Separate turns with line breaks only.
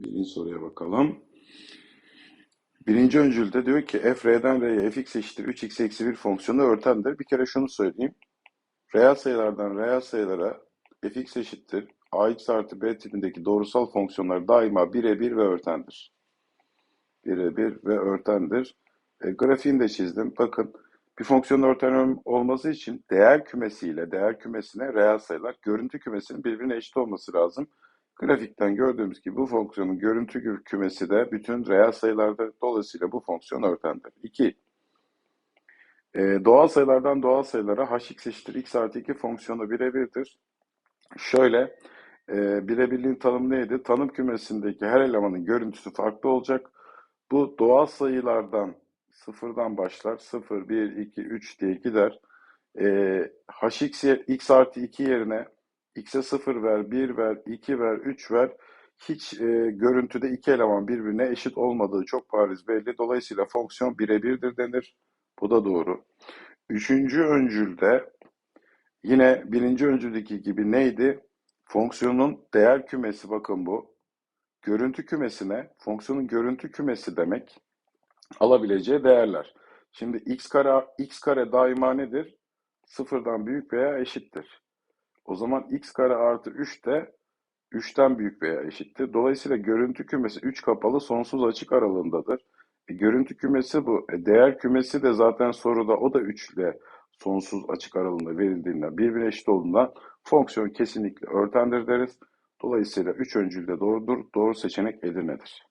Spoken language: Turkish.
Birinci soruya bakalım. Birinci öncülde diyor ki f r'den r'ye fx eşittir 3x eksi 1 fonksiyonu örtendir. Bir kere şunu söyleyeyim. Reel sayılardan reel sayılara fx eşittir ax artı b tipindeki doğrusal fonksiyonlar daima birebir ve örtendir. Birebir ve örtendir. E, grafiğini de çizdim. Bakın bir fonksiyonun örten olması için değer kümesiyle değer kümesine reel sayılar, görüntü kümesinin birbirine eşit olması lazım. Grafikten gördüğümüz gibi bu fonksiyonun görüntü kü- kümesi de bütün reel sayılarda dolayısıyla bu fonksiyon örtendir. 2. doğal sayılardan doğal sayılara hx eşittir x artı 2 fonksiyonu birebirdir. Şöyle e, birebirliğin tanımı neydi? Tanım kümesindeki her elemanın görüntüsü farklı olacak. Bu doğal sayılardan sıfırdan başlar. 0, 1, 2, 3 diye gider. E, hx x artı 2 yerine x'e 0 ver, 1 ver, 2 ver, 3 ver. Hiç e, görüntüde iki eleman birbirine eşit olmadığı çok bariz belli. Dolayısıyla fonksiyon birebirdir denir. Bu da doğru. Üçüncü öncülde yine birinci öncüldeki gibi neydi? Fonksiyonun değer kümesi bakın bu. Görüntü kümesine fonksiyonun görüntü kümesi demek alabileceği değerler. Şimdi x kare x kare daima nedir? Sıfırdan büyük veya eşittir. O zaman x kare artı 3 de 3'ten büyük veya eşittir. Dolayısıyla görüntü kümesi 3 kapalı sonsuz açık aralığındadır. E, görüntü kümesi bu. E, değer kümesi de zaten soruda o da 3 ile sonsuz açık aralığında verildiğinden birbirine eşit olduğundan fonksiyon kesinlikle örtendir deriz. Dolayısıyla 3 öncülde doğrudur. Doğru seçenek Edirne'dir.